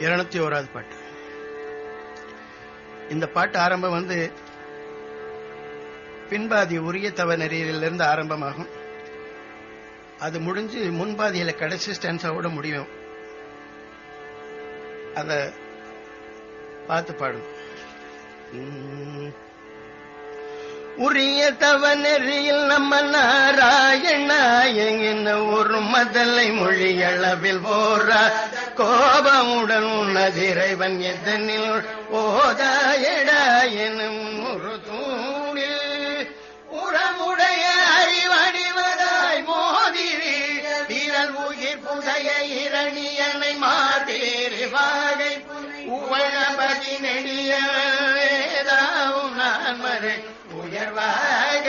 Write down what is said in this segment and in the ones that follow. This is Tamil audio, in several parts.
இருநூத்தி ஓராவது பாட்டு. இந்த பாட்டு ஆரம்பம் வந்து பின்பாதி உரிய தவ நெறியிலிருந்து ஆரம்பமாகும். அது முடிஞ்சு முன்பாதியில கடைசி ஸ்டான்ஸாவோட முடியும். அந்த பார்த்து பாடும் உரிய தவ நெறியில் நம்ம நாராயணாயங்கின ஒரு மதலை மொழி அளவில் போரா கோபமுடன் உன்னதிரைவன் எதனில் ஓதாயடா எனும் நெடிய வேதாவும் நான் மறை உயர்வாக.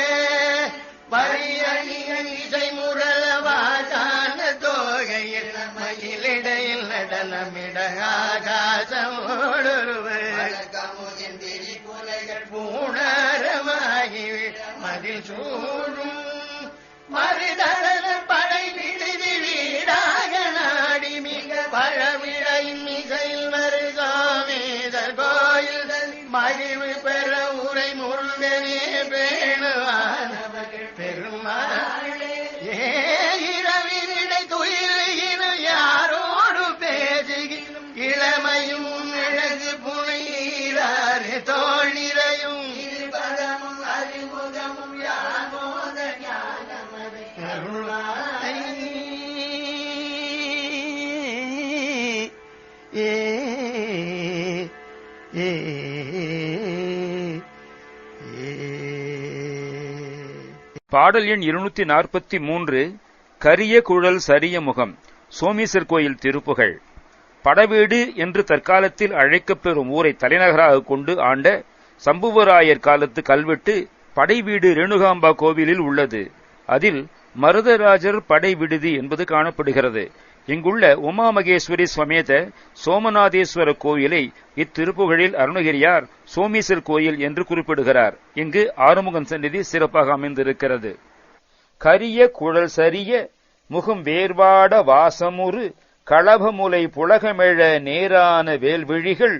வரியணிய இசை முரளவாதான தோகையில் மயிலிடையில் நடனமிட ஆகாசமோடொருவர் பூணரமாகி மதில் சூடும் முருகனே பேணுவானவர்கள் பெருமாளே. ஏ இரவினிடை துயிலுகினும் யாரோடு பேசுகினும் இளமையும் அழகு புனையிறாரே தோல் நிறையும் இருபதமும் அறிமுகமும் யாமோத ஞானமதை. அருளாய். ஏ ஏ பாடல் எண் இருநூத்தி நாற்பத்தி மூன்று கரிய குழல் சரிய முகம் சோமீசர் கோயில் திருப்புகழ் படவீடு என்று தற்காலத்தில் அழைக்கப்பெறும் ஊரை தலைநகராக கொண்டு ஆண்ட சம்புவராயர் காலத்து கல்வெட்டு படைவீடு ரேணுகாம்பா கோவிலில் உள்ளது. அதில் மருதராஜர் படை விடுதி என்பது காணப்படுகிறது. இங்குள்ள உமாமகேஸ்வரி சமேத சோமநாதேஸ்வர கோயிலை இத்திருப்புகழில் அருணகிரியார் சோமீசர் கோயில் என்று குறிப்பிடுகிறார். இங்கு ஆறுமுகன் சந்நிதி சிறப்பாக அமைந்திருக்கிறது. கரிய குழல் சரிய முகம் வேர்வாட வாசமுறு களபமுலை புலகமெழ நேரான வேல்விழிகள்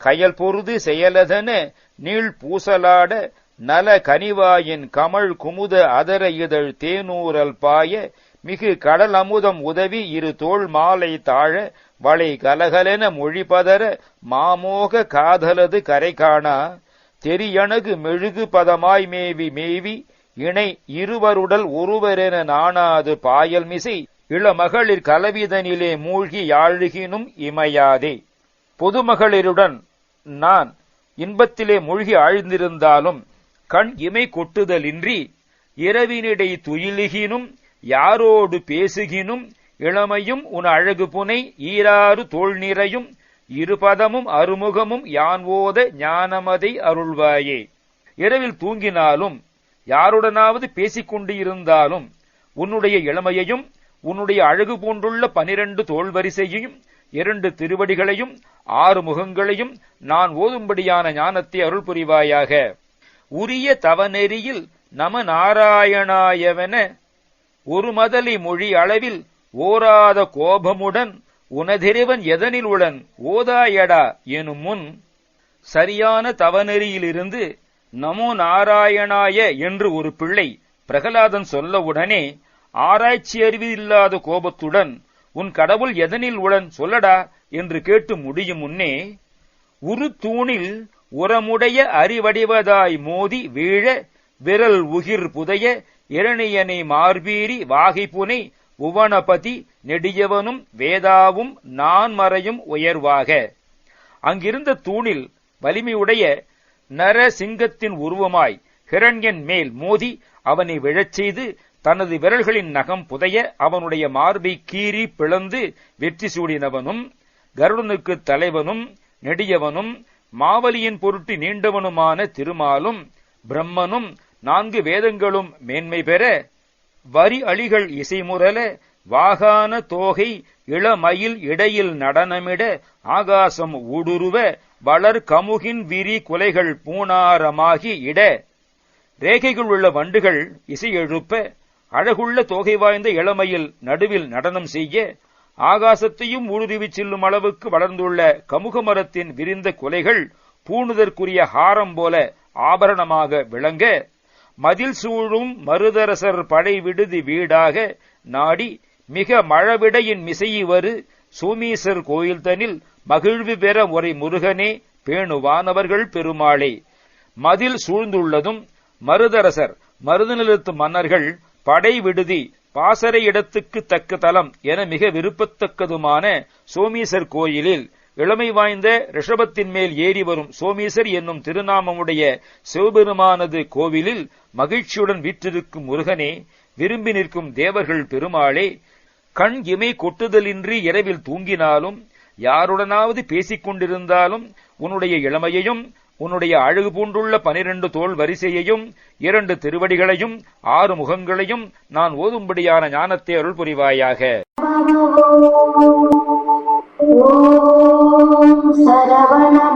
கயல் பொருது செயலதன நீள் பூசலாட நல கனிவாயின் கமழ் குமுத அதர இதழ் தேனூரல் பாய மிகு கடல் அமுதம் உதவி இரு தோள் மாலை தாழ வளை கலகலென மொழிபதர மாமோக காதலது கரை காணா. தெரியணகு மெழுகு பதமாய் மேவி மேவி இணை இருவருடல் ஒருவரென நாணாது பாயல் மிசை இளமகளிர் கலவிதனிலே மூழ்கி யாழுகினும் இமையாதே. பொதுமகளிருடன் நான் இன்பத்திலே மூழ்கி ஆழ்ந்திருந்தாலும் கண் இமை கொட்டுதலின்றி இரவினிடை துயிலுகினும் யாரோடு பேசுகினும் இளமையும் உன் அழகு புனை ஈராறு தோள் நிறையும் இருபதமும் அருமுகமும் யான் ஓத ஞானமதை அருள்வாயே. இரவில் தூங்கினாலும் யாருடனாவது பேசிக் கொண்டு இருந்தாலும் உன்னுடைய இளமையையும் உன்னுடைய அழகு போன்றுள்ள பனிரண்டு தோல் வரிசையையும் இரண்டு திருவடிகளையும் ஆறு முகங்களையும் நான் ஓதும்படியான ஞானத்தை அருள் புரிவாயாக. உரிய தவநெறியில் நம நாராயணாயவென ஒரு மதலி மொழி அளவில் ஓராத கோபமுடன் உனதெறிவன் எதனில் உடன் ஓதாயடா எனும் முன் சரியான தவநெறியிலிருந்து நமோ நாராயணாய என்று ஒரு பிள்ளை பிரகலாதன் சொல்லவுடனே ஆராய்ச்சி அறிவில்லாத கோபத்துடன் உன் கடவுள் எதனில் உடன் சொல்லடா என்று கேட்டு முடியும் முன்னே உரு தூணில் உரமுடைய அறிவடிவதாய் மோதி வீழ விரல் உகிர் புதைய இரணியனை மார்பீரி வாகிப்புனை உவனபதி நெடியவனும் வேதாவும் நான் மறையும் உயர்வாக. அங்கிருந்த தூணில் வலிமையுடைய நரசிங்கத்தின் உருவமாய் ஹிரண்யன் மேல் மோதி அவனை விழச் செய்து தனது விரல்களின் நகம் புதைய அவனுடைய மார்பை கீறி பிளந்து வெற்றி சூடினவனும் கருடனுக்கு தலைவனும் நெடியவனும் மாவலியின் பொருட்டு நீண்டவனுமான திருமாலும் பிரம்மனும் நான்கு வேதங்களும் மேன்மை பெற வரி அழிகள் இசைமுரல வாகான தோகை இளமயில் இடையில் நடனமிட ஆகாசம் ஊடுருவ வளர் கமுகின் விரி குலைகள் பூணாரமாகி இட. ரேகைகள் உள்ள வண்டுகள் இசை எழுப்ப அழகுள்ள தோகை வாய்ந்த இளமையில் நடுவில் நடனம் செய்ய ஆகாசத்தையும் ஊடுருவிச் செல்லும் அளவுக்கு வளர்ந்துள்ள கமுக மரத்தின் விரிந்த குலைகள் பூணுதற்குரிய ஹாரம் போல ஆபரணமாக விளங்க. மதில் சூழும் மருதரசர் படை விடுதி வீடாக நாடி மிக மழவிடையின் மிசையி வரு சோமீசர் கோயில்தனில் மகிழ்வு பெற ஒரே முருகனே பேணுவானவர்கள் பெருமாளே. மதில் சூழ்ந்துள்ளதும் மருதரசர் மருதநிலத்து மன்னர்கள் படை விடுதி பாசறை இடத்துக்கு தக்க தலம் என மிக விருப்பத்தக்கதுமான சோமீசர் கோயிலில் இளமை வாய்ந்த ரிஷபத்தின் மேல் ஏறி வரும் சோமீசர் என்னும் திருநாமமுடைய சிவபெருமானது கோவிலில் மகிழ்ச்சியுடன் வீற்றிருக்கும் முருகனே விரும்பி நிற்கும் தேவர்கள் பெருமாளே கண் இமை கொட்டுதலின்றி இரவில் தூங்கினாலும் யாருடனாவது பேசிக் கொண்டிருந்தாலும் உன்னுடைய இளமையையும் உன்னுடைய அழகு பூண்டுள்ள பனிரெண்டு தோல் வரிசையையும் இரண்டு திருவடிகளையும் ஆறு முகங்களையும் நான் ஓதும்படியான ஞானத்தை அருள் புரிவாயாக Lavana